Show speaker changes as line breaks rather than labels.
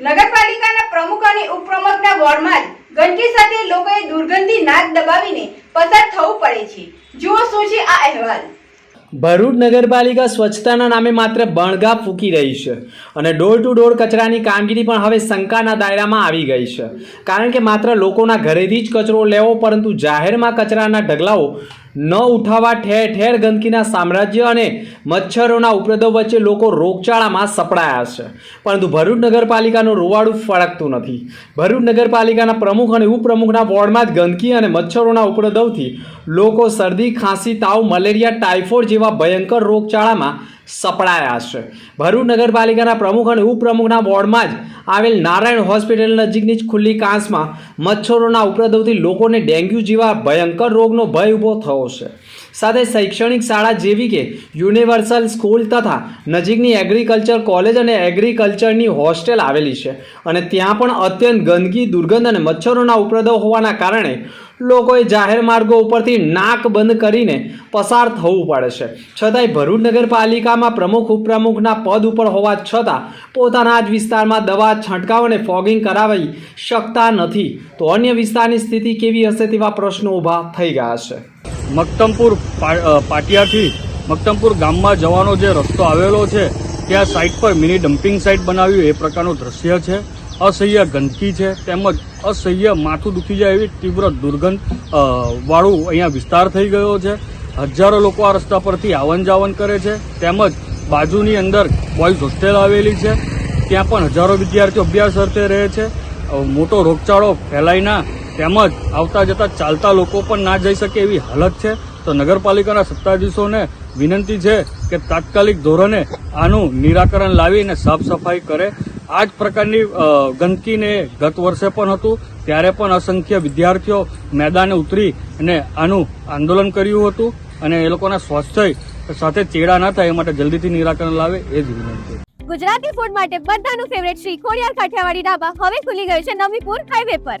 નગરપાલિકાના પ્રમુખ અને ઉપપ્રમુખના વોર્ડમાં જ ગંદકી સાથે લોકોએ દુર્ગંધી નાક દબાવીને પસાર થવું પડે છે. જુઓ શું છે આ અહેવાલ.
ભરૂચ નગરપાલિકા સ્વચ્છતાના નામે માત્ર બણગા ફૂકી રહી છે અને ડોર ટુ ડોર કચરાની કામગીરી પણ હવે શંકાના દાયરામાં આવી ગઈ છે. કારણ કે માત્ર લોકોના ઘરેથી જ કચરો લેવો પરંતુ જાહેરમાં કચરાના ઢગલાઓ ન ઉઠાવવા ઠેર ઠેર ગંદકીના સામ્રાજ્ય અને મચ્છરોના ઉપદ્રવ વચ્ચે લોકો રોગચાળામાં સપડાયા છે. પરંતુ ભરૂચ નગરપાલિકાનું રૂવાડું ફળકતું નથી. ભરૂચ નગરપાલિકાના પ્રમુખ અને ઉપપ્રમુખના વોર્ડમાં જ ગંદકી અને મચ્છરોના ઉપદ્રવથી લોકો શરદી, ખાંસી, તાવ, મલેરિયા, ટાઇફોઇડ જેવા ભયંકર રોગચાળામાં સપડાયા છે. ભરૂચ નગરપાલિકાના પ્રમુખ અને ઉપપ્રમુખના વોર્ડમાં જ આવેલ નારાયણ હોસ્પિટલ નજીકની જ ખુલ્લી કાંસમાં મચ્છરોના ઉપદ્રવથી લોકોને ડેન્ગ્યુ જેવા ભયંકર રોગનો ભય ઊભો થયો છે. સાથે શૈક્ષણિક શાળા જેવી કે યુનિવર્સલ સ્કૂલ તથા નજીકની એગ્રીકલ્ચર કોલેજ અને એગ્રીકલ્ચરની હોસ્ટેલ આવેલી છે. અને ત્યાં પણ અત્યંત ગંદકી, દુર્ગંધ અને મચ્છરોના ઉપદ્રવ હોવાના કારણે લોકોએ જાહેર માર્ગો ઉપરથી નાક બંધ કરીને પસાર થવું પડે છે. છતાંય ભરૂચ નગરપાલિકામાં પ્રમુખ, ઉપપ્રમુખના પદ ઉપર હોવા છતાં પોતાના જ વિસ્તારમાં દવા, છંટકાવ અને ફોગિંગ કરાવી શકતા નથી. તો અન્ય વિસ્તારની સ્થિતિ કેવી હશે તેવા પ્રશ્નો ઊભા થઈ ગયા છે.
મક્તમપુર પાટિયાથી મક્તમપુર ગામમાં જવાનો જે રસ્તો આવેલો છે ત્યાં સાઇટ પર મિની ડમ્પિંગ સાઇટ બનાવ્યું એ પ્રકારનું દ્રશ્ય છે. અસહ્ય ગંદકી છે, તેમજ અસહ્ય માથું દુખી જાય એવી તીવ્ર દુર્ગંધ વાળું અહીંયા વિસ્તાર થઈ ગયો છે. હજારો લોકો આ રસ્તા પરથી આવન જાવન કરે છે, તેમજ બાજુની અંદર બોયઝ હોસ્ટેલ આવેલી છે. ત્યાં પણ હજારો વિદ્યાર્થીઓ અભ્યાસ અર્થે રહે છે. મોટો રોગચાળો ફેલાય ના તેમજ આવતા જતા ચાલતા લોકો પણ ના જઈ શકે એવી હાલત છે. તો નગરપાલિકાના સત્તાધીશોને વિનંતી છે કે તાત્કાલિક ધોરણે આનું નિરાકરણ લાવીને સાફ સફાઈ કરે. આ જ પ્રકારની ગંદકીને ગત વર્ષે પણ હતું. ત્યારે પણ અસંખ્ય વિદ્યાર્થીઓ મેદાને ઉતરી અને આનું આંદોલન કર્યું હતું અને એ લોકોના સ્વાસ્થ્ય સાથે ચેડા ના થાય એ માટે જલ્દીથી નિરાકરણ લાવે એ જ વિનંતી.
ગુજરાતી ફૂડ માટે બધાનું ફેવરેટ શ્રી ખોડિયાર કાઠિયાવાડી ઢાબા હવે ખુલી ગયું છે નવીપુર હાઈવે પર.